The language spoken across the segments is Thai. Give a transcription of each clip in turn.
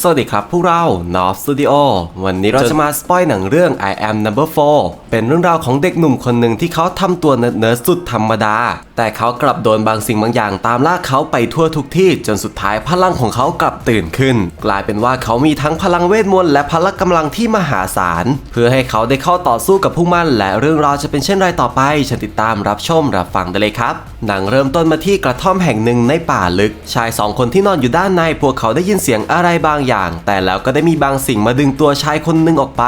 สวัสดีครับพวกเรา n o f Studio วันนี้เราจะมาสปอยหนังเรื่อง I am number 4 เป็นเรื่องราวของเด็กหนุ่มคนหนึ่งที่เขาทำตัวเนิร์ดสุดธรรมดา แต่เขากลับโดนบางสิ่งบางอย่างตามล่าเขาไปทั่วทุกที่จนสุดท้ายพลังของเขากลับตื่นขึ้น กลายเป็นว่าเขามีทั้งพลังเวทมนต์และพละกำลังที่มหาศาล เพื่อให้เขาได้เข้าต่อสู้กับพวกมันและเรื่องราวจะเป็นเช่นไรต่อไปเชิญติดตามรับชมรับฟังได้เลยครับหนังเริ่มต้นมาที่กระท่อมแห่งหนึ่งในป่าลึก ชายสองคนที่นอนอยู่ด้านในพวกเขาได้ยินเสียงอะไรบางอย่าง แต่แล้วก็ได้มีบางสิ่งมาดึงตัวชายคนหนึ่งออกไป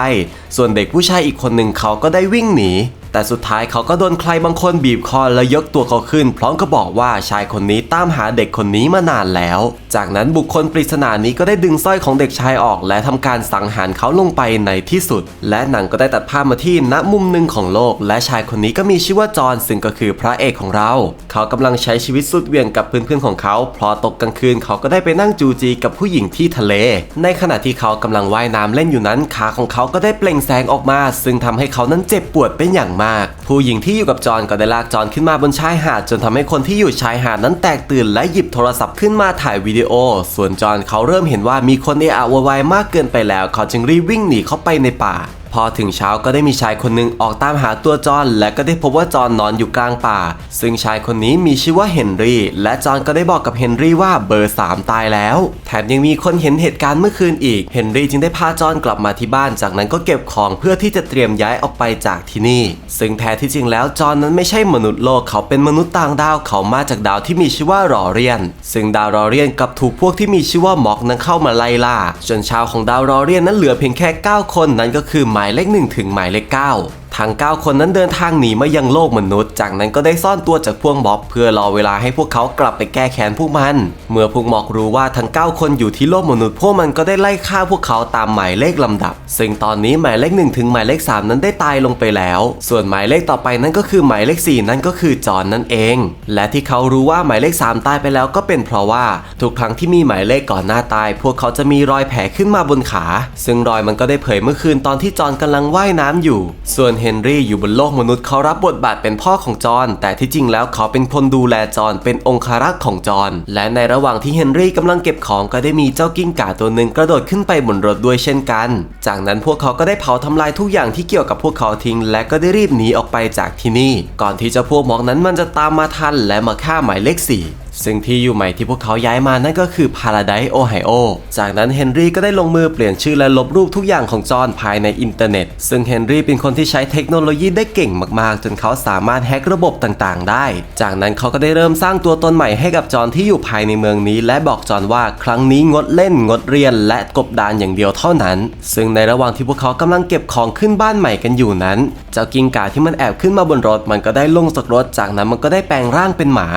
ส่วนเด็กผู้ชายอีกคนหนึ่งเขาก็ได้วิ่งหนี แต่สุดท้ายเขาก็โดนใครบางคนบีบคอและยกตัวเขาขึ้น พร้อมกับบอกว่าชายคนนี้ตามหาเด็กคนนี้มานานแล้ว จากนั้นบุคคลปริศนานี้ก็ได้ดึงสร้อยของเด็กชายออก และทำการสังหารเขาลงไปในที่สุด และหนังก็ได้ตัดภาพมาที่ณมุมหนึ่งของโลก และชายคนนี้ก็มีชื่อว่าจอห์นซึ่งก็คือพระเอกของเรา เขากำลังใช้ชีวิตสุดเวียงกับเพื่อนๆของเขา พอตกกลางคืนเขาก็ได้ไปนั่งจูจีกับผู้หญิงที่ทะเล ในขณะที่เขากำลังว่ายน้ำเล่นอยู่นั้นขาของเขาก็ได้เปล่งแสงออกมา ซึ่งทำให้เขานั้นเจ็บปวดเป็นอย่างมากผู้หญิงที่อยู่กับจอห์นก็ได้ลากจอห์นขึ้นมาบนชายหาด จนทำให้คนที่อยู่ชายหาดนั้นแตกตื่นและหยิบโทรศัพท์ขึ้นมาถ่ายวิดีโอ ส่วนจอห์นเขาเริ่มเห็นว่ามีคนเอะอะวยวายมากเกินไปแล้ว เขาจึงรีบวิ่งหนีเข้าไปในป่า พอถึงเช้าก็ได้มีชายคนหนึ่งออกตามหาตัวจอห์นและก็ได้พบว่าจอห์นนอนอยู่กลางป่า ซึ่งชายคนนี้มีชื่อว่าเฮนรี่ และจอห์นก็ได้บอกกับเฮนรี่ว่าเบอร์ 3 ตายแล้ว แถมยังมีคนเห็นเหตุการณ์เมื่อคืนอีก เฮนรี่จึงได้พาจอห์นกลับมาที่บ้าน จากนั้นก็เก็บของเพื่อที่จะเตรียมย้ายออกไปจากที่นี่ ซึ่งแท้ที่จริงแล้วจอห์นนั้นไม่ใช่มนุษย์โลกเขาเป็นมนุษย์ต่างดาวเขามาจากดาวที่มีชื่อว่ารอเรียน ซึ่งดาวรอเรียนกับถูกพวกที่มีชื่อว่าม็อกนั้นเข้ามาไล่ล่าจนชาวของดาวรอเรียนนั้นเหลือเพียงแค่ 9 คนนั่นก็คือหมายเลขหนึ่งถึงหมายเลขเก้า ทั้ง 9 คนนั้นเดินทางหนีมายังโลกมนุษย์ จากนั้นก็ได้ซ่อนตัวจากพวกม็อบ เพื่อรอเวลาให้พวกเขากลับไปแก้แค้นพวกมัน เมื่อพวกม็อกรู้ว่าทั้ง 9 คนอยู่ที่โลกมนุษย์ พวกมันก็ได้ไล่ฆ่าพวกเขาตามหมายเลขลำดับ ซึ่งตอนนี้หมายเลข1ถึงหมายเลข3นั้นได้ตายลงไปแล้ว ส่วนหมายเลขต่อไปนั่นก็คือหมายเลข 4 นั่นก็คือจอนนั่นเอง และที่เขารู้ว่าหมายเลข 3 ตายไปแล้วก็เป็นเพราะว่าทุกครั้งที่มีหมายเลขก่อนหน้าตาย พวกเขาจะมีรอยแผลขึ้นมาบนขา ซึ่งรอยมันก็ได้เผยเมื่อคืนตอนที่จอนกำลังว่ายน้ำอยู่ ส่วนเฮนรี่อยู่บนโลกมนุษย์เขารับบทบาทเป็นพ่อของจอห์นแต่ที่จริงแล้วเขาเป็นคนดูแลจอห์นเป็นองคารักษ์ของจอห์นและในระหว่างที่เฮนรี่กำลังเก็บของก็ได้มีเจ้ากิ้งก่าตัวหนึ่งกระโดดขึ้นไปบนรถด้วยเช่นกัน จากนั้นพวกเขาก็ได้เผาทำลายทุกอย่างที่เกี่ยวกับพวกเขาทิ้ง และก็ได้รีบหนีออกไปจากที่นี่ ก่อนที่เจ้าพวกหมอกนั้นมันจะตามมาทันและมาฆ่าหมายเลขสี่ ซึ่งที่อยู่ใหม่ที่พวกเขาย้ายมานั่นก็คือ Paradise Ohio จากนั้นเฮนรี่ก็ได้ลงมือเปลี่ยนชื่อและลบรูปทุกอย่างของจอห์นภายในอินเทอร์เน็ต ซึ่งเฮนรี่เป็นคนที่ใช้เทคโนโลยีได้เก่งมากๆ จนเขาสามารถแฮกระบบต่างๆ ได้ จากนั้นเขาก็ได้เริ่มสร้างตัวตนใหม่ให้กับจอห์นที่อยู่ภายในเมืองนี้ และบอกจอห์นว่าครั้งนี้งดเล่นงดเรียน และกบดานอย่างเดียวเท่านั้น ซึ่งในระหว่างที่พวกเขากำลังเก็บของขึ้นบ้านใหม่กันอยู่นั้น เจ้ากิ้งก่าที่มันแอบขึ้นมาบนรถมันก็ได้ลงจากรถ จากนั้นมันก็ได้แปลงร่างเป็นหมา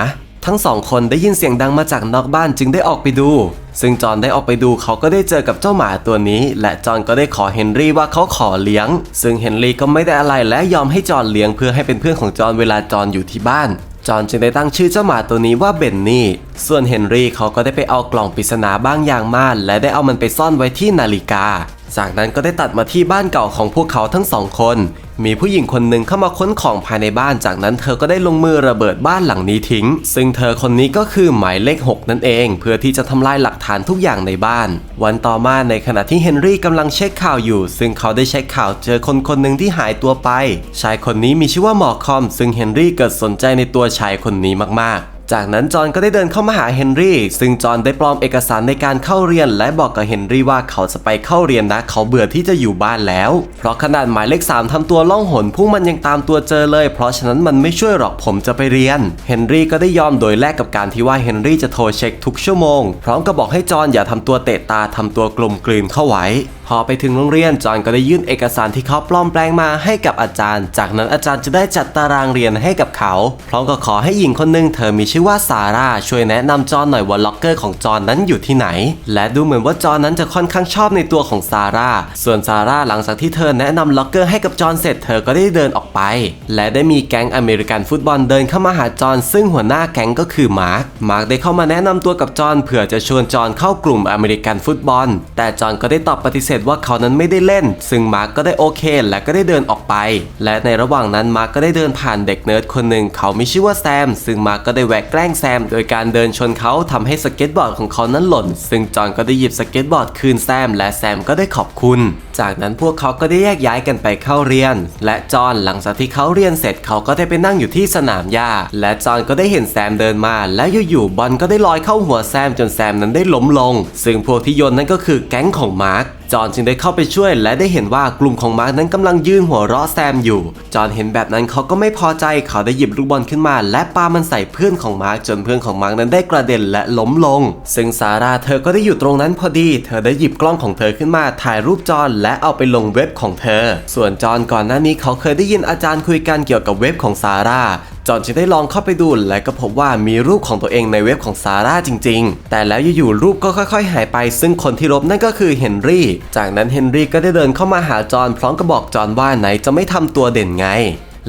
ทั้งสองคนได้ยินเสียงดังมาจากนอกบ้านจึงได้ออกไปดู ซึ่งจอห์นได้ออกไปดูเขาก็ได้เจอกับเจ้าหมาตัวนี้ และจอห์นก็ได้ขอเฮนรี่ว่าเขาขอเลี้ยง ซึ่งเฮนรี่ก็ไม่ได้อะไรและยอมให้จอห์นเลี้ยงเพื่อให้เป็นเพื่อนของจอห์นเวลาจอห์นอยู่ที่บ้านจอห์นจึงได้ตั้งชื่อเจ้าหมาตัวนี้ว่าเบนนี่ ส่วนเฮนรี่เขาก็ได้ไปเอากล่องปริศนาบางอย่างมาและได้เอามันไปซ่อนไว้ที่นาฬิกา จากนั้นก็ได้ตัดมาที่บ้านเก่าของพวกเขาทั้งสองคน มีผู้หญิงคนหนึ่งเข้ามาค้นของภายในบ้าน จากนั้นเธอก็ได้ลงมือระเบิดบ้านหลังนี้ทิ้ง ซึ่งเธอคนนี้ก็คือหมายเลข 6 นั่นเอง เพื่อที่จะทำลายหลักฐานทุกอย่างในบ้าน วันต่อมาในขณะที่เฮนรี่กำลังเช็คข่าวอยู่ ซึ่งเขาได้เช็คข่าวเจอคนคนหนึ่งที่หายตัวไป ชายคนนี้มีชื่อว่าหมอคอม ซึ่งเฮนรี่เกิดสนใจในตัวชายคนนี้มากๆ จากนั้นจอห์นก็ได้เดินเข้ามาหาเฮนรี่ ซึ่งจอห์นได้ปลอมเอกสารในการเข้าเรียน และบอกกับเฮนรี่ว่าเขาจะไปเข้าเรียนนะ เขาเบื่อที่จะอยู่บ้านแล้ว เพราะขนาดหมายเลข 3ทำตัวล่องหนพวกมันยังตามตัวเจอเลย เพราะฉะนั้นมันไม่ช่วยหรอกผมจะไปเรียน เฮนรี่ก็ได้ยอมโดยแลกกับการที่ว่าเฮนรี่จะโทรเช็คทุกชั่วโมง พร้อมกับบอกให้จอห์นอย่าทำตัวเตะตาทำตัวกลมกลืนเข้าไว้ พอไปถึงโรงเรียนจอห์นก็ได้ยื่นเอกสารที่เขาปลอมแปลงมาให้กับอาจารย์ จากนั้นอาจารย์จะได้จัดตารางเรียนให้กับเขา พร้อมกับขอให้หญิงคนหนึ่งเธอมีชื่อว่าซาร่าช่วยแนะนำจอห์นหน่อยว่าล็อกเกอร์ของจอห์นนั้นอยู่ที่ไหน และดูเหมือนว่าจอห์นนั้นจะค่อนข้างชอบในตัวของซาร่าส่วนซาร่าหลังจากที่เธอแนะนำล็อกเกอร์ให้กับจอห์นเสร็จเธอก็ได้เดินออกไป และได้มีแก๊งอเมริกันฟุตบอลเดินเข้ามาหาจอห์นซึ่งหัวหน้าแก๊งก็คือมาร์คมาร์คได้เข้ามาแนะนำตัวกับจอห์นเผื่อจะชวนจอห์นเข้ากลุ่มอเมริกันฟุตบอล แต่จอนก็ได้ตอบปฏิเสธจว่าเขานั้นไม่ได้เล่น ซึ่งมาร์กก็ได้โอเค และก็ได้เดินออกไป และในระหว่างนั้นมาร์กก็ได้เดินผ่านเด็กเนิร์ดคนหนึ่งเขาไม่ชื่อว่าแซม ซึ่งมาร์กก็ได้แหวกแกล้งแซม โดยการเดินชนเขาทำให้สเก็ตบอร์ดของเขานั้นหล่น ซึ่งจอห์นก็ได้หยิบสเก็ตบอร์ดคืนแซม และแซมก็ได้ขอบคุณ จากนั้นพวกเขาก็ได้แยกย้ายกันไปเข้าเรียน และจอนหลังจากที่เขาเรียนเสร็จเขาก็ได้ไปนั่งอยู่ที่สนามหญ้า และจอนก็ได้เห็นแซมเดินมา และอยู่ๆบอลก็ได้ลอยเข้าหัวแซมจนแซมนั้นได้ล้มลง ซึ่งพวกที่โยนนั่นก็คือแก๊งของมาร์คจอนจึงได้เข้าไปช่วยและได้เห็นว่ากลุ่มของมาร์คนั้นกำลังยืนหัวเราะแซมอยู่ จอนเห็นแบบนั้นเขาก็ไม่พอใจเขาได้หยิบลูกบอลขึ้นมา และปามันใส่เพื่อนของมาร์คจนเพื่อนของมาร์คนั้นได้กระเด็นและล้มลง ซึ่งซาร่าเธอก็ได้อยู่ตรงนั้นพอดี เธอได้หยิบกล้องของเธอขึ้นมาถ่ายรูปจอนและและเอาไปลงเว็บของเธอ ส่วนจอห์นก่อนหน้านี้เขาเคยได้ยินอาจารย์คุยกันเกี่ยวกับเว็บของซาร่าจอห์นจึงได้ลองเข้าไปดูและก็พบว่ามีรูปของตัวเองในเว็บของซาร่าจริง ๆ แต่แล้วอยู่ๆรูปก็ค่อย ๆ หายไป ซึ่งคนที่ลบนั่นก็คือเฮนรี่ จากนั้นเฮนรี่ก็ได้เดินเข้ามาหาจอห์นพร้อมกับบอกจอห์นว่าไหนจะไม่ทำตัวเด่นไง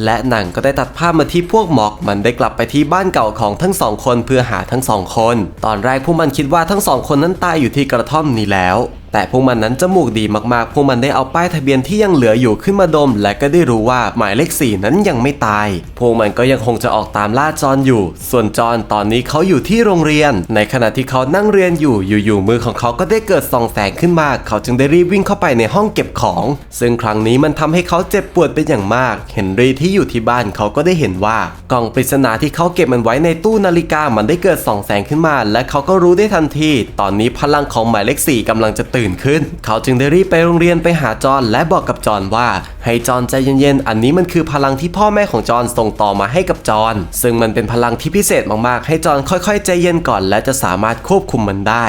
และหนังก็ได้ตัดภาพมาที่พวกหมอกมันได้กลับไปที่บ้านเก่าของทั้งสองคนเพื่อหาทั้งสองคน ตอนแรกพวกมันคิดว่าทั้งสองคนนั้นตายอยู่ที่กระท่อมนี้แล้ว แต่พวกมันนั้นจมูกดีมากๆ พวกมันได้เอาป้ายทะเบียนที่ยังเหลืออยู่ขึ้นมาดม และก็ได้รู้ว่าหมายเลขสี่นั้นยังไม่ตาย พวกมันก็ยังคงจะออกตามล่าจอนอยู่ ส่วนจอนตอนนี้เขาอยู่ที่โรงเรียน ในขณะที่เขานั่งเรียนอยู่ อยู่ๆมือของเขาก็ได้เกิดส่องแสงขึ้นมา เขาจึงได้รีบวิ่งเข้าไปในห้องเก็บของ ซึ่งครั้งนี้มันทำให้เขาเจ็บปวดเป็นอย่างมาก เฮนรี่ที่อยู่ที่บ้านเขาก็ได้เห็นว่ากล่องปริศนาที่เขาเก็บมันไว้ในตู้นาฬิกามันได้เกิดส่องแสงขึ้นมา และเขาก็รู้ได้ทันที ตอนนี้พลังของหมายเลขสี่กำลังจะตื่นขึ้น เขาจึงได้รีบไปโรงเรียนไปหาจอห์นและบอกกับจอห์นว่า ให้จอห์นใจเย็นๆ อันนี้มันคือพลังที่พ่อแม่ของจอห์นส่งต่อมาให้กับจอห์นซึ่งมันเป็นพลังที่พิเศษมากๆ ให้จอห์นค่อยๆ ใจเย็นก่อน และจะสามารถควบคุมมันได้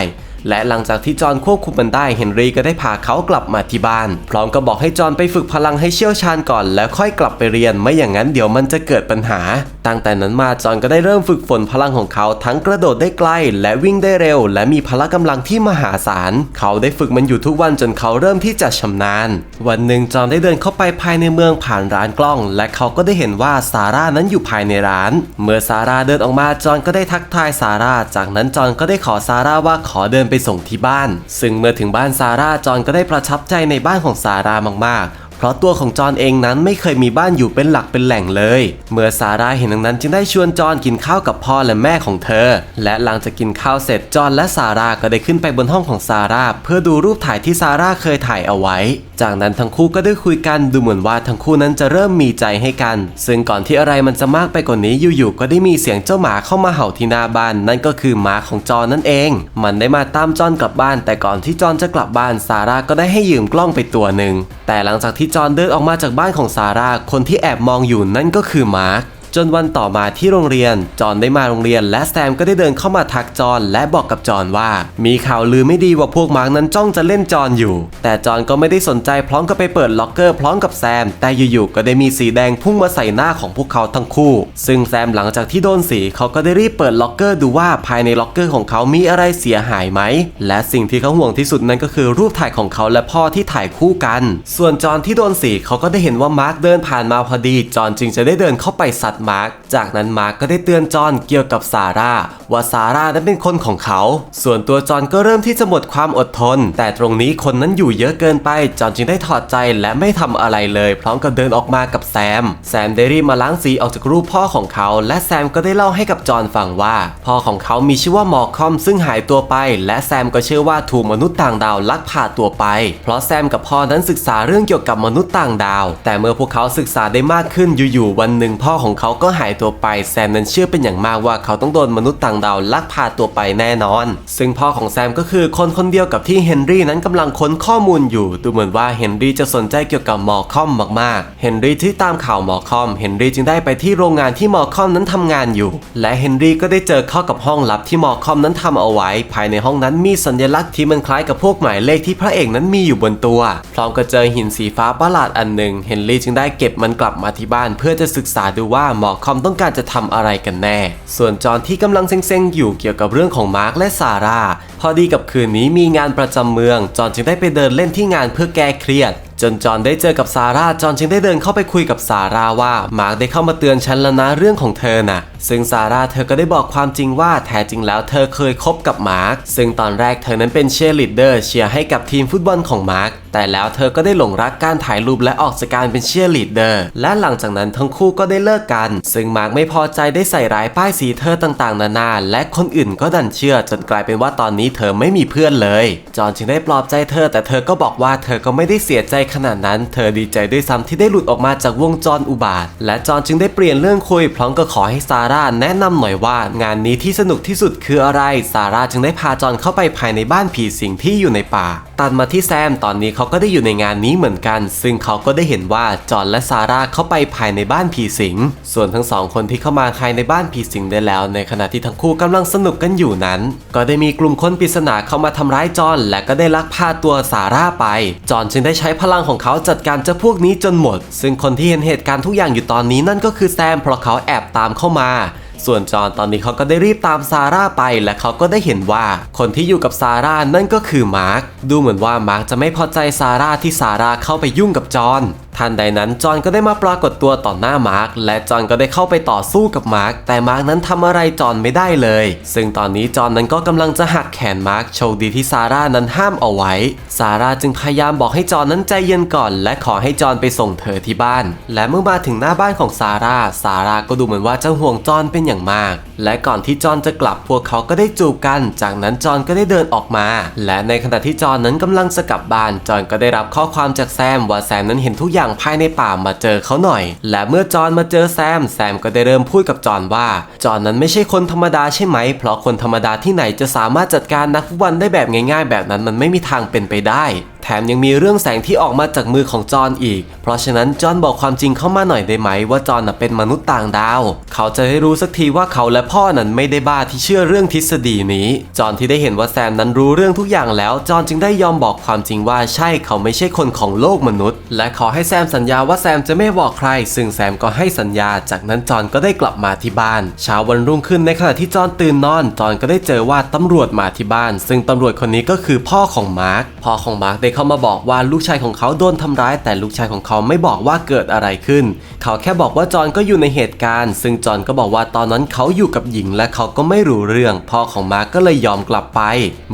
และหลังจากที่จอห์นควบคุมมันได้เฮนรี่ก็ได้พาเขากลับมาที่บ้าน พร้อมกับบอกให้จอห์นไปฝึกพลังให้เชี่ยวชาญก่อน แล้วค่อยกลับไปเรียนไม่อย่างนั้นเดี๋ยวมันจะเกิดปัญหา ตั้งแต่นั้นมาจอห์นก็ได้เริ่มฝึกฝนพลังของเขาทั้งกระโดดได้ไกล และวิ่งได้เร็ว และมีพละกำลังที่มหาศาล เขาได้ฝึกมันอยู่ทุกวันจนเขาเริ่มที่จะชำนาญ วันหนึ่งจอห์นได้เดินเข้าไปภายในเมืองผ่านร้านกล้อง และเขาก็ได้เห็นว่าซาร่านั้นอยู่ภายในร้าน เมื่อซาร่าเดินออกมาจอห์นก็ได้ทักทายซาร่า จากนั้นจอนก็ได้ขอซาร่าว่าขอเดินไปส่งที่บ้าน ซึ่งเมื่อถึงบ้านซาร่าจอห์นก็ได้ประทับใจในบ้านของซาร่ามากๆ เพราะตัวของจอห์นเองนั้นไม่เคยมีบ้านอยู่เป็นหลักเป็นแหล่งเลย เมื่อซาร่าเห็นดังนั้นจึงได้ชวนจอห์นกินข้าวกับพ่อและแม่ของเธอ และหลังจากกินข้าวเสร็จจอห์นและซาร่าก็ได้ขึ้นไปบนห้องของซาร่าเพื่อดูรูปถ่ายที่ซาร่าเคยถ่ายเอาไว้ จากนั้นทั้งคู่ก็ได้คุยกันดูเหมือนว่าทั้งคู่นั้นจะเริ่มมีใจให้กัน ซึ่งก่อนที่อะไรมันจะมากไปกว่านี้อยู่ๆก็ได้มีเสียงเจ้าหมาเข้ามาเห่าที่หน้าบ้านนั่นก็คือหมาของจอห์นนั่นเอง มันได้มาตามจอห์นกลับบ้าน แต่ก่อนที่จอนจะกลับบ้านซาร่าก็ได้ให้ยืมกล้องไปตัวหนึ่งแต่หลังจากที่จอห์นเดินออกมาจากบ้านของซาร่า คนที่แอบมองอยู่นั่นก็คือมาร์ค จนวันต่อมาที่โรงเรียน จอนได้มาโรงเรียน และแซมก็ได้เดินเข้ามาทักจอนและบอกกับจอนว่า มีข่าวลือไม่ดีว่าพวกมาร์กนั้นจ้องจะเล่นจอนอยู่ แต่จอนก็ไม่ได้สนใจพร้อมกับไปเปิดล็อกเกอร์พร้อมกับแซม แต่อยู่ๆก็ได้มีสีแดงพุ่งมาใส่หน้าของพวกเขาทั้งคู่ ซึ่งแซมหลังจากที่โดนสีเขาก็ได้รีบเปิดล็อกเกอร์ดูว่าภายในล็อกเกอร์ของเขามีอะไรเสียหายไหม และสิ่งที่เขาห่วงที่สุดนั่นก็คือรูปถ่ายของเขาและพ่อที่ถ่ายคู่กัน ส่วนจอนที่โดนสีเขาก็ได้เห็นว่ามาร์กเดินผ่านมาพอดี จอนจึงจะได้เดินเข้าไปสัตวมาร์กจากนั้นมาร์กก็ได้เตือนจอนเกี่ยวกับซาร่าว่าซาร่านั้นเป็นคนของเขา ส่วนตัวจอนก็เริ่มที่จะหมดความอดทน แต่ตรงนี้คนนั้นอยู่เยอะเกินไป จอนจึงได้ถอดใจและไม่ทำอะไรเลย พร้อมกับเดินออกมากับแซม แซมได้รีบมาล้างสีออกจากรูปพ่อของเขา และแซมก็ได้เล่าให้กับจอนฟังว่า พ่อของเขามีชื่อว่ามอร์คอมซึ่งหายตัวไป และแซมก็เชื่อว่าถูกมนุษย์ต่างดาวลักพาตัวไป เพราะแซมกับพ่อนั้นศึกษาเรื่องเกี่ยวกับมนุษย์ต่างดาว แต่เมื่อพวกเขาศึกษาได้มากขึ้นอยู่ๆวันหนึ่งพ่อของเขาก็หายตัวไปแซมนั้นเชื่อเป็นอย่างมากว่าเขาต้องโดนมนุษย์ต่างดาวลักพาตัวไปแน่นอน ซึ่งพ่อของแซมก็คือคนคนเดียวกับที่เฮนรี่นั้นกำลังค้นข้อมูลอยู่ ดูเหมือนว่าเฮนรี่จะสนใจเกี่ยวกับมอคอมมากๆ เฮนรี่ที่ตามข่าวมอคอม เฮนรี่จึงได้ไปที่โรงงานที่มอคอมนั้นทำงานอยู่ และเฮนรี่ก็ได้เจอเข้ากับห้องลับที่มอคอมนั้นทำเอาไว้ ภายในห้องนั้นมีสัญลักษณ์ที่มันคล้ายกับพวกหมายเลขที่พระเอกนั้นมีอยู่บนตัว พร้อมกับเจอหินสีฟ้าประหลาดอันหนึ่ง เฮนรี่จึงได้เก็บมันกลับมาที่บ้านเพื่อจะศึกษาดูว่ามอคอมต้องการจะทำอะไรกันแน่ ส่วนจอนที่กำลังเซ็งๆอยู่เกี่ยวกับเรื่องของมาร์คและซาร่า พอดีกับคืนนี้มีงานประจำเมือง จอนจึงได้ไปเดินเล่นที่งานเพื่อแก้เครียด จนจอนได้เจอกับซาร่า จอนจึงได้เดินเข้าไปคุยกับซาร่าว่ามาร์คได้เข้ามาเตือนฉันแล้วนะเรื่องของเธอน่ะ ซึ่งซาร่าเธอก็ได้บอกความจริงว่าแท้จริงแล้วเธอเคยคบกับมาร์คซึ่งตอนแรกเธอนั้นเป็นเชียร์ลีดเดอร์เชียร์ให้กับทีมฟุตบอลของมาร์คแต่แล้วเธอก็ได้หลงรักการถ่ายรูปและออกจากการเป็นเชียร์ลีดเดอร์ และหลังจากนั้นทั้งคู่ก็ได้เลิกกัน ซึ่งมาร์คไม่พอใจได้ใส่ร้ายป้ายสีเธอต่างๆ นานา และคนอื่นก็ดันเชื่อจนกลายเป็นว่าตอนนี้เธอไม่มีเพื่อนเลย จอห์นจึงได้ปลอบใจเธอ แต่เธอก็บอกว่าเธอก็ไม่ได้เสียใจขนาดนั้น เธอดีใจด้วยซ้ำที่ได้หลุดออกมาจากวงจรอุบาท และจอห์นจึงได้เปลี่ยนเรื่องคุยพร้อมกับขอให้ซาร่าแนะนำหน่อยว่างานนี้ที่สนุกที่สุดคืออะไร ซาร่าจึงได้พาจอห์นเข้าไปภายในบ้านผีสิงที่อยู่ในป่า ตัดมาที่แซมตอนนี้เขาก็ได้อยู่ในงานนี้เหมือนกัน ซึ่งเขาก็ได้เห็นว่าจอห์นและซาร่าเข้าไปภายในบ้านผีสิง ส่วนทั้งสองคนที่เข้ามาภายในบ้านผีสิงได้แล้ว ในขณะที่ทั้งคู่กำลังสนุกกันอยู่นั้น ก็ได้มีกลุ่มคนปริศนาเข้ามาทำร้ายจอห์นและก็ได้ลักพาตัวซาร่าไป จอห์นจึงได้ใช้พลังของเขาจัดการเจ้าพวกนี้จนหมด ซึ่งคนที่เห็นเหตุการณ์ทุกอย่างอยู่ตอนนี้นั่นก็คือแซมเพราะเขาแอบตามเข้ามา ส่วนจอนตอนนี้เขาก็ได้รีบตามซาร่าไปและเขาก็ได้เห็นว่าคนที่อยู่กับซาร่านั่นก็คือมาร์คดูเหมือนว่ามาร์คจะไม่พอใจซาร่าที่ซาร่าเข้าไปยุ่งกับจอน ทันใดนั้นจอห์นก็ได้มาปรากฏตัวต่อหน้ามาร์คและจอห์นก็ได้เข้าไปต่อสู้กับมาร์คแต่มาร์คนั้นทำอะไรจอห์นไม่ได้เลย ซึ่งตอนนี้จอห์นนั้นก็กำลังจะหักแขนมาร์คโชคดีที่ซาร่านั้นห้ามเอาไว้ซาร่าจึงพยายามบอกให้จอห์นนั้นใจเย็นก่อน และขอให้จอห์นไปส่งเธอที่บ้าน และเมื่อมาถึงหน้าบ้านของซาร่าซาร่าก็ดูเหมือนว่าจะห่วงจอห์นเป็นอย่างมาก และก่อนที่จอห์นจะกลับพวกเขาก็ได้จูบกัน จากนั้นจอห์นก็ได้เดินออกมา และในขณะที่จอห์นนั้นกำลังจะกลับบ้านจอนก็ได้รับข้อความจากแซมว่าแซมนั้นเห็นทุกอย่างภายในป่ามาเจอเขาหน่อย และเมื่อจอนมาเจอแซมแซมก็ได้เริ่มพูดกับจอนว่า จอนนั้นไม่ใช่คนธรรมดาใช่ไหม เพราะคนธรรมดาที่ไหนจะสามารถจัดการนักฟุตบอลได้แบบง่าย ๆ แบบนั้นมันไม่มีทางเป็นไปได้แถมยังมีเรื่องแสงที่ออกมาจากมือของจอนอีก เพราะฉะนั้นจอนบอกความจริงเข้ามาหน่อยได้ไหม ว่าจอนน่ะเป็นมนุษย์ต่างดาว เขาจะได้รู้สักทีว่าเขาและพ่อนั้นไม่ได้บ้าที่เชื่อเรื่องทฤษฎีนี้ จอนที่ได้เห็นว่าแซมนั้นรู้เรื่องทุกอย่างแล้ว จอนจึงได้ยอมบอกความจริงว่าใช่เขาไม่ใช่คนของโลกมนุษย์ และขอให้แซมสัญญาว่าแซมจะไม่บอกใคร ซึ่งแซมก็ให้สัญญา จากนั้นจอห์นก็ได้กลับมาที่บ้าน เช้าวันรุ่งขึ้นในขณะที่จอห์นตื่นนอน จอห์นก็ได้เจอว่าตำรวจมาที่บ้าน ซึ่งตำรวจคนนี้ก็คือพ่อของมาร์ค พ่อของมาร์คได้เข้ามาบอกว่าลูกชายของเขาโดนทำร้าย แต่ลูกชายของเขาไม่บอกว่าเกิดอะไรขึ้น เขาแค่บอกว่าจอห์นก็อยู่ในเหตุการณ์ ซึ่งจอห์นก็บอกว่าตอนนั้นเขาอยู่กับหญิง และเขาก็ไม่รู้เรื่อง พ่อของมาร์คก็เลยยอมกลับไป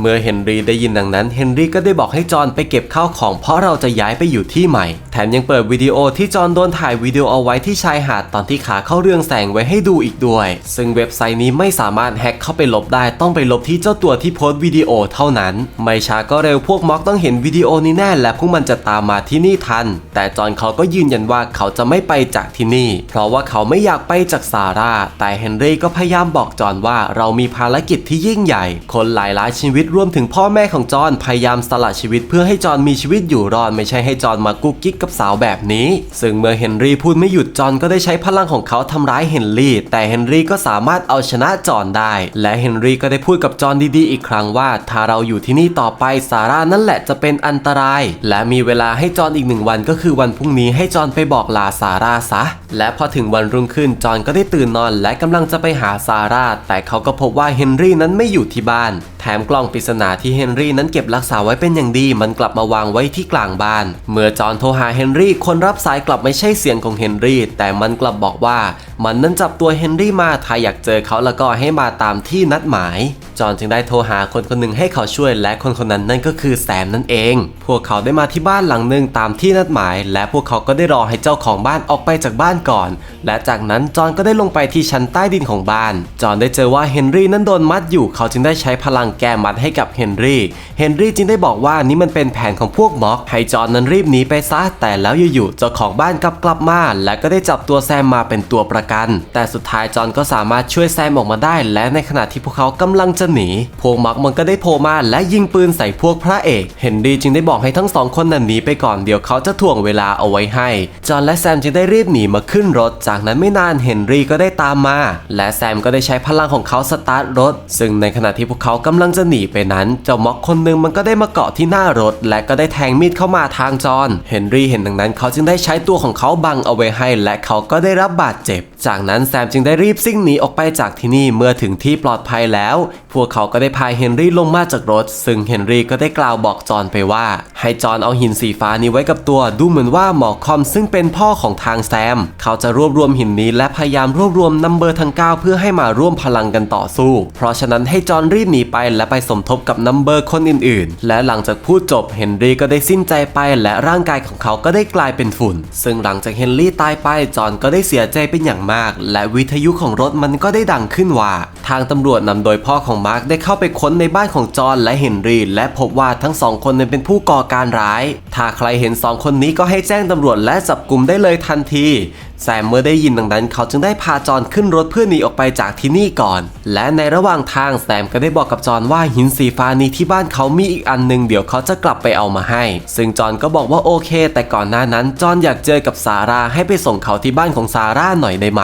เมื่อเฮนรี่ได้ยินดังนั้นเฮนรี่ก็ได้บอกให้จอห์นไปเก็บข้าวของ เพราะเราจะย้ายไปอยู่ที่ใหม่ แถมยังเปิดวิดีโอที่จอห์นโดนถ่ายวิดีโอเอาไว้ที่ชายหาดตอนที่ขาเข้าเรืองแสงไว้ให้ดูอีกด้วย ซึ่งเว็บไซต์นี้ไม่สามารถแฮ็กเข้าไปลบได้ต้องไปลบที่เจ้าตัวที่โพสต์วิดีโอเท่านั้น ไม่ช้าก็เร็วพวกม็อกต้องเห็นวิดีโอนี้แน่และพวกมันจะตามมาที่นี่ทัน แต่จอห์นเขาก็ยืนยันว่าเขาจะไม่ไปจากที่นี่ เพราะว่าเขาไม่อยากไปจากซาร่าแต่เฮนรี่ก็พยายามบอกจอห์นว่าเรามีภารกิจที่ยิ่งใหญ่ คนหลายหลายชีวิตรวมถึงพ่อแม่ของจอห์นพยายามสละชีวิตเพื่อให้จอห์นมีชีวิตอยู่รอดไม่ใช่ให้จอนมากุ๊กกิ๊กกับสาวแบบนี้ ซึ่งเมื่อเฮนรี่พูดไม่หยุดจอนก็ได้ใช้พลังของเขาทำร้ายเฮนรี่ แต่เฮนรี่ก็สามารถเอาชนะจอนได้ และเฮนรี่ก็ได้พูดกับจอนดีๆ อีกครั้งว่าถ้าเราอยู่ที่นี่ต่อไปซาร่านั่นแหละจะเป็นอันตราย และมีเวลาให้จอนอีกหนึ่งวันก็คือวันพรุ่งนี้ให้จอนไปบอกลาซาร่าซะ และพอถึงวันรุ่งขึ้นจอนก็ได้ตื่นนอน และกำลังจะไปหาซาร่าแต่เขาก็พบว่าเฮนรี่นั้นไม่อยู่ที่บ้านแถมกล่องปริศนาที่เฮนรี่นั้นเก็บรักษาไว้เป็นอย่างดี มันกลับมาวางไว้ที่กลางบ้าน เมื่อจอนโทรหาเฮนรี่คนรับสายกลับไม่ใช่เสียงของเฮนรี่แต่มันกลับบอกว่า มันนั้นจับตัวเฮนรี่มาถ้าอยากเจอเขาแล้วก็ให้มาตามที่นัดหมาย จอห์นจึงได้โทรหาคนคนหนึ่งให้เขาช่วย และคนคนนั้นนั่นก็คือแซมนั่นเอง พวกเขาได้มาที่บ้านหลังหนึ่งตามที่นัดหมาย และพวกเขาก็ได้รอให้เจ้าของบ้านออกไปจากบ้านก่อน และจากนั้นจอห์นก็ได้ลงไปที่ชั้นใต้ดินของบ้าน จอห์นได้เจอว่าเฮนรี่นั้นโดนมัดอยู่ เขาจึงได้ใช้พลังแก้มัดให้กับเฮนรี่ เฮนรี่จึงได้บอกว่านี่มันเป็นแผนของพวกม็อกให้จอห์นนั้นรีบหนีไปซะ แต่แล้วอยู่ๆเจ้าของบ้านกลับกลับมา และก็ได้จับตัวแซมมาเป็นตัวประกัน แต่สุดท้ายจอห์นก็สามารถช่วยแซมออกมาได้ และในขณะที่พวกเขากำลังจะหนี พวกม็อกมันก็ได้โผล่มาและยิงปืนใส่พวกพระเอก เฮนรี่จึงได้บอกให้ทั้งสองคนนั้นหนีไปก่อนเดี๋ยวเขาจะถ่วงเวลาเอาไว้ให้ จอห์นและแซมจึงได้รีบหนีมาขึ้นรถ จากนั้นไม่นานเฮนรี่ก็ได้ตามมา และแซมก็ได้ใช้พลังของเขาสตาร์ทรถ ซึ่งในขณะที่พวกเขากำลังจะหนีไปนั้น เจ้าม็อกคนหนึ่งมันก็ได้มาเกาะที่หน้ารถ และก็ได้แทงมีดเข้ามาทางจอห์นเฮนรี่เห็นดังนั้นเขาจึงได้ใช้ตัวของเขาบังเอาไว้ให้ และเขาก็ได้รับบาดเจ็บจากนั้นแซมจึงได้รีบซิ่งหนีออกไปจากที่นี่เมื่อถึงที่ปลอดภัยแล้ว พวกเขาก็ได้พาเฮนรี่ลงมาจากรถ ซึ่งเฮนรี่ก็ได้กล่าวบอกจอห์นไปว่า ให้จอห์นเอาหินสีฟ้านี้ไว้กับตัวดูเหมือนว่าหมอคอมซึ่งเป็นพ่อของทางแซม เขาจะรวบรวมหินนี้และพยายามรวบรวมนัมเบอร์ทั้ง9เพื่อให้มาร่วมพลังกันต่อสู้ เพราะฉะนั้นให้จอห์นรีบหนีไปและไปสมทบกับนัมเบอร์คนอื่นๆ และหลังจากพูดจบเฮนรี่ก็ได้สิ้นใจไปและร่างกายของเขาก็ได้กลายเป็นฝุ่น ซึ่งหลังจากเฮนรี่ตายไปจอห์นก็ได้เสียใจเป็นอย่างมาก และวิทยุของรถมันก็ได้ดังขึ้นว่า ทางตำรวจนำโดยพ่อของมาร์กได้เข้าไปค้นในบ้านของจอห์นและเฮนรี่และพบว่าทั้งสองคนนั้นเป็นผู้ก่อการร้าย ถ้าใครเห็นสองคนนี้ก็ให้แจ้งตำรวจและจับกลุ่มได้เลยทันที แซมเมื่อได้ยินดังนั้น เขาจึงได้พาจอห์นขึ้นรถเพื่อหนีออกไปจากที่นี่ก่อน และในระหว่างทางแซมก็ได้บอกกับจอห์นว่าหินสีฟ้านี้ที่บ้านเขามีอีกอันหนึ่งเดี๋ยวเขาจะกลับไปเอามาให้ ซึ่งจอห์นก็บอกว่าโอเค แต่ก่อนหน้านั้นจอห์นอยากเจอกับซาร่าให้ไปส่งเขาที่บ้านของซาร่าหน่อยได้ไหม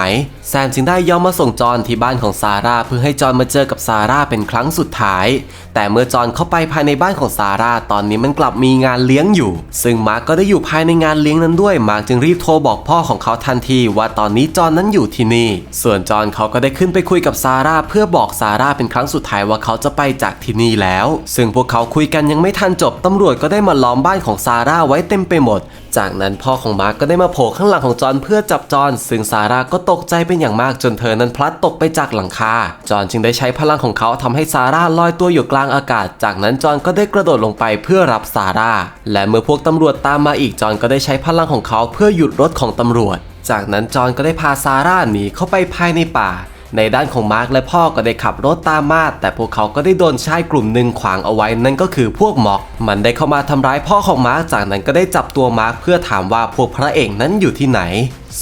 แซมจึงได้ยอมมาส่งจอห์นที่บ้านของซาร่าเพื่อให้จอห์นมาเจอกับซาร่าเป็นครั้งสุดท้าย แต่เมื่อจอห์นเข้าไปภายในบ้านของซาร่าตอนนี้มันกลับมีงานเลี้ยงอยู่ซึ่งมาร์กก็ได้อยู่ภายในงานเลี้ยงนั้นด้วยมาร์กจึงรีบโทรบอกพ่อของเขาทันทีว่าตอนนี้จอห์นนั้นอยู่ที่นี่ ส่วนจอห์นเขาก็ได้ขึ้นไปคุยกับซาร่าเพื่อบอกซาร่าเป็นครั้งสุดท้ายว่าเขาจะไปจากที่นี่แล้ว ซึ่งพวกเขาคุยกันยังไม่ทันจบตำรวจก็ได้มาล้อมบ้านของซาร่าไว้เต็มไปหมด จากนั้นพ่อของมาร์กก็ได้มาโผล่ข้างหลังของจอห์นเพื่อจับจอห์นซึ่งซาร่าก็ตกใจเป็นอย่างมากจนเธอนั้นพลัดตกไปจากหลังคา จอห์นจึงได้ใช้พลังของเขาทำให้ซาร่าลอยตัวอยู่กลางอากาศ จากนั้นจอห์นก็ได้กระโดดลงไปเพื่อรับซาร่า และเมื่อพวกตำรวจตามมาอีกจอห์นก็ได้ใช้พลังของเขาเพื่อหยุดรถของตำรวจ จากนั้นจอห์นก็ได้พาซาร่าหนีเข้าไปภายในป่า ในด้านของมาร์กและพ่อก็ได้ขับรถตามมา แต่พวกเขาก็ได้โดนชายกลุ่มหนึ่งขวางเอาไว้นั่นก็คือพวกม็อก มันได้เข้ามาทำร้ายพ่อของมาร์กจากนั้นก็ได้จับตัวมาร์กเพื่อถามว่าพวกพระเอกนั้นอยู่ที่ไหน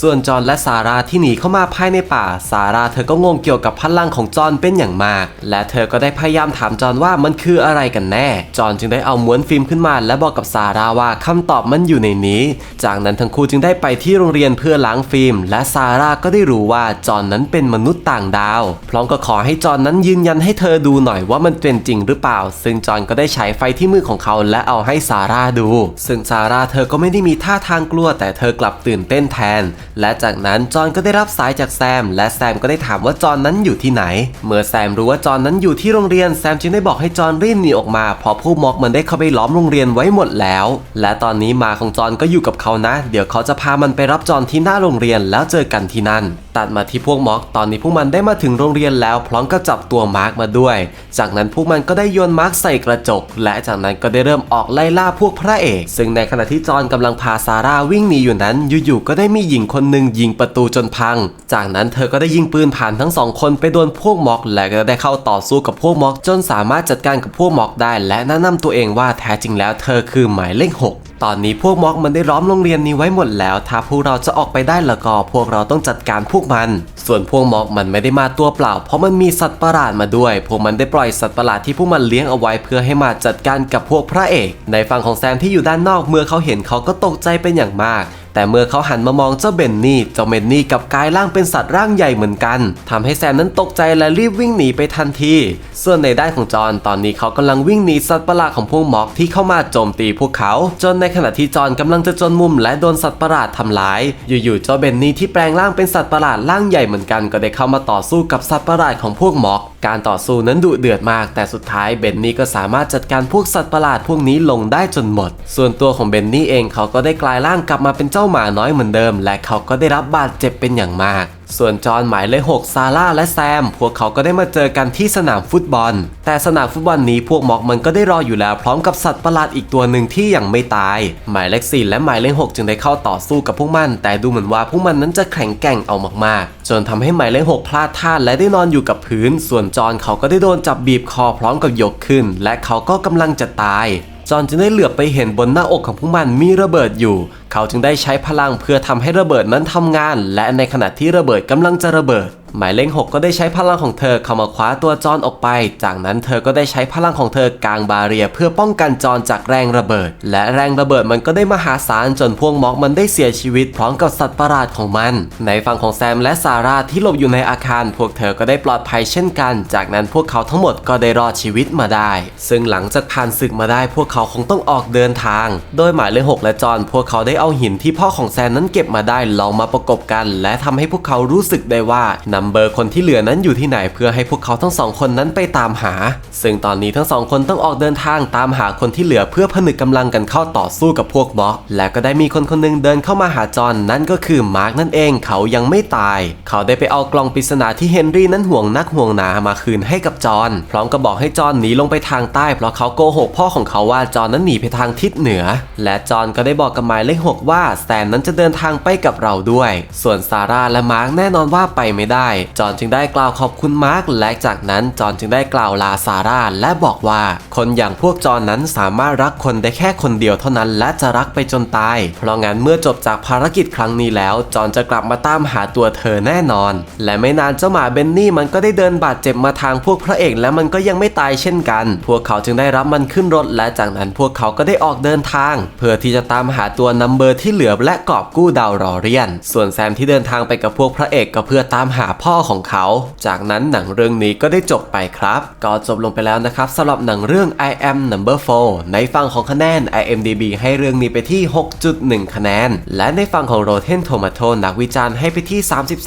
ส่วนจอห์นและซาร่าที่หนีเข้ามาภายในป่าซาร่าเธอก็งงเกี่ยวกับพลังของจอห์นเป็นอย่างมาก และเธอก็ได้พยายามถามจอห์นว่ามันคืออะไรกันแน่ จอห์นจึงได้เอาม้วนฟิล์มขึ้นมา และบอกกับซาร่าว่าคำตอบมันอยู่ในนี้ จากนั้นทั้งคู่จึงได้ไปที่โรงเรียนเพื่อล้างฟิล์ม และซาร่าก็ได้รู้ว่าจอห์นนั้นเป็นมนุษย์ต่างดาว พร้อมก็ขอให้จอห์นนั้นยืนยันให้เธอดูหน่อยว่ามันเป็นจริงหรือเปล่า ซึ่งจอห์นก็ได้ใช้ไฟที่มือของเขาและเอาให้ซาร่าดู ซึ่งซาร่าเธอก็ไม่ได้มีท่าทางกลัว แต่เธอกลับตื่นเต้นแทนและจากนั้นจอห์นก็ได้รับสายจากแซม และแซมก็ได้ถามว่าจอห์นนั้นอยู่ที่ไหน เมื่อแซมรู้ว่าจอห์นนั้นอยู่ที่โรงเรียนแซมจึงได้บอกให้จอห์นรีบหนีออกมาเพราะผู้ม็อกมันได้เข้าไปล้อมโรงเรียนไว้หมดแล้ว และตอนนี้มาของจอห์นก็อยู่กับเขานะ เดี๋ยวเขาจะพามันไปรับจอห์นที่หน้าโรงเรียนแล้วเจอกันที่นั่น ตัดมาที่พวกม็อกตอนนี้พวกมันได้มาถึงโรงเรียนแล้วพร้อมกับจับตัวมาร์กมาด้วย จากนั้นพวกมันก็ได้โยนมาร์กใส่กระจก และจากนั้นก็ได้เริ่มออกไล่ล่าพวกพระเอก ซึ่งในขณะที่จอนกำลังพาซาร่าวิ่งหนีอยู่นั้นอยู่ๆก็ได้มีหญิงคนหนึ่งยิงประตูจนพัง จากนั้นเธอก็ได้ยิงปืนผ่านทั้งสองคนไปโดนพวกม็อก และก็ได้เข้าต่อสู้กับพวกม็อก จนสามารถจัดการกับพวกม็อกได้ และแนะนำตัวเองว่าแท้จริงแล้วเธอคือหมายเลขหกตอนนี้พวกม็อกมันได้ล้อมโรงเรียนนี้ไว้หมดแล้ว ถ้าพวกเราจะออกไปได้แล้วก็พวกเราต้องจัดการพวกมัน ส่วนพวกม็อกมันไม่ได้มาตัวเปล่า เพราะมันมีสัตว์ประหลาดมาด้วย พวกมันได้ปล่อยสัตว์ประหลาดที่พวกมันเลี้ยงเอาไว้เพื่อให้มาจัดการกับพวกพระเอก ในฝั่งของแซมที่อยู่ด้านนอกเมื่อเขาเห็นเขาก็ตกใจเป็นอย่างมาก แต่เมื่อเขาหันมามองเจ้าเบนนี่ เจ้าเบนนี่กับกายร่างเป็นสัตว์ร่างใหญ่เหมือนกันทำให้แซมนั้นตกใจและรีบวิ่งหนีไปทันที ส่วนในด้านของจอนตอนนี้เขากำลังวิ่งหนีสัตว์ประหลาดของพวกม็อกที่เข้ามาโจมตีพวกเขา จนในขณะที่จอนกำลังจะจนมุมและโดนสัตว์ประหลาดทำร้าย อยู่ๆเจ้าเบนนี่ที่แปลงร่างเป็นสัตว์ประหลาดร่างใหญ่เหมือนกันก็ได้เข้ามาต่อสู้กับสัตว์ประหลาดของพวกม็อก การต่อสู้นั้นดุเดือดมาก แต่สุดท้ายเบนนี่ก็สามารถจัดการพวกสัตว์ประหลาดพวกนี้ลงได้จนหมด ส่วนตัวของเบนนี่เองเขาก็ได้กลายร่างกลับมาเป็นเจ้าาหมาน้อยเหมือนเดิม และเขาก็ได้รับบาดเจ็บเป็นอย่างมาก ส่วนจอห์นหมายเลขหกซาร่าและแซม พวกเขาก็ได้มาเจอกันที่สนามฟุตบอล แต่สนามฟุตบอลนี้พวกม็อกมันก็ได้รออยู่แล้วพร้อมกับสัตว์ประหลาดอีกตัวหนึ่งที่ยังไม่ตาย หมายเลขสี่และหมายเลขหกจึงได้เข้าต่อสู้กับพวกมัน แต่ดูเหมือนว่าพวกมันนั้นจะแข็งแกร่งเอามากๆ จนทำให้หมายเลขหกพลาดท่าและได้นอนอยู่กับพื้น ส่วนจอห์นเขาก็ได้โดนจับบีบคอพร้อมกับยกขึ้น และเขาก็กำลังจะตาย จอห์นจึงได้เหลือบไปเห็นบนหน้าอกของพวกมันมีระเบิดอยู่ เขาจึงได้ใช้พลังเพื่อทำให้ระเบิดนั้นทำงาน และในขณะที่ระเบิดกำลังจะระเบิด หมายเลขหกก็ได้ใช้พลังของเธอเข้ามาคว้าตัวจอนออกไป จากนั้นเธอก็ได้ใช้พลังของเธอกางบาเรียเพื่อป้องกันจอนจากแรงระเบิด และแรงระเบิดมันก็ได้มหาศาลจนพวกม็อกมันได้เสียชีวิตพร้อมกับสัตว์ประหลาดของมัน ในฝั่งของแซมและซาร่าที่หลบอยู่ในอาคาร พวกเธอก็ได้ปลอดภัยเช่นกัน จากนั้นพวกเขาทั้งหมดก็ได้รอดชีวิตมาได้ ซึ่งหลังจากผ่านศึกมาได้ พวกเขาคงต้องออกเดินทาง โดยหมายเลขหกและจอนพวกเขาได้เอาหินที่พ่อของแซมนั้นเก็บมาได้ลองมาประกบกัน และทำให้พวกเขารู้สึกได้ว่านัมเบอร์คนที่เหลือนั้นอยู่ที่ไหนเพื่อให้พวกเขาทั้งสองคนนั้นไปตามหา ซึ่งตอนนี้ทั้งสองคนต้องออกเดินทางตามหาคนที่เหลือเพื่อผนึกกำลังกันเข้าต่อสู้กับพวกม็อก และก็ได้มีคนคนหนึงเดินเข้ามาหาจอนนั่นก็คือมาร์กนั่นเองเขายังไม่ตาย เขาได้ไปเอากล่องปริศนาที่เฮนรี่นั้นห่วงนักห่วงหนามาคืนให้กับจอนพร้อมกับบอกให้จอนหนีลงไปทางใต้เพราะเขาโกหกพ่อของเขาว่าจอนนั้นหนีไปทางทิศเหนือ และจอนก็ได้บอกกับหมายเลขหกว่าแซมนั้นจะเดินทางไปกับเราด้วย ส่วนซาร่าและมาร์กแน่นอนว่าไปไม่ได้จอนจึงได้กล่าวขอบคุณมาร์กและจากนั้นจอนจึงได้กล่าวลาซาร่าและบอกว่า คนอย่างพวกจอนนั้นสามารถรักคนได้แค่คนเดียวเท่านั้น และจะรักไปจนตาย เพราะงั้นเมื่อจบจากภารกิจครั้งนี้แล้วจอนจะกลับมาตามหาตัวเธอแน่นอน และไม่นานเจ้าหมาเบนนี่มันก็ได้เดินบาดเจ็บมาทางพวกพระเอกและมันก็ยังไม่ตายเช่นกัน พวกเขาจึงได้รับมันขึ้นรถและจากนั้นพวกเขาก็ได้ออกเดินทาง เพื่อที่จะตามหาตัวนัมเบอร์ที่เหลือและกอบกู้ดาวรอเรียน ส่วนแซมที่เดินทางไปกับพวกพระเอกก็เพื่อตามหาพ่อของเขา จากนั้นหนังเรื่องนี้ก็ได้จบไปครับ ก็จบลงไปแล้วนะครับสำหรับหนังเรื่อง I am number 4 ในฝั่งของคะแนน IMDB ให้เรื่องนี้ไปที่ 6.1 คะแนน และในฝั่งของ Rotten Tomato นักวิจารณ์ให้ไปที่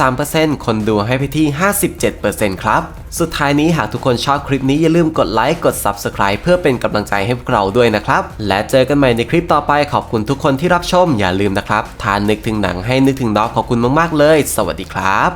33%คนดูให้ไปที่ 57%ครับสุดท้ายนี้หากทุกคนชอบคลิปนี้อย่าลืมกดไลค์กด Subscribe เพื่อเป็นกำลังใจให้พวกเราด้วยนะครับ และเจอกันใหม่ในคลิปต่อไปขอบคุณทุกคนที่รับชมอย่าลืมนะครับถ้านนึกถึงหนังให้นึกถึงดอฟขอบคุณมากๆเลย สวัสดีครับ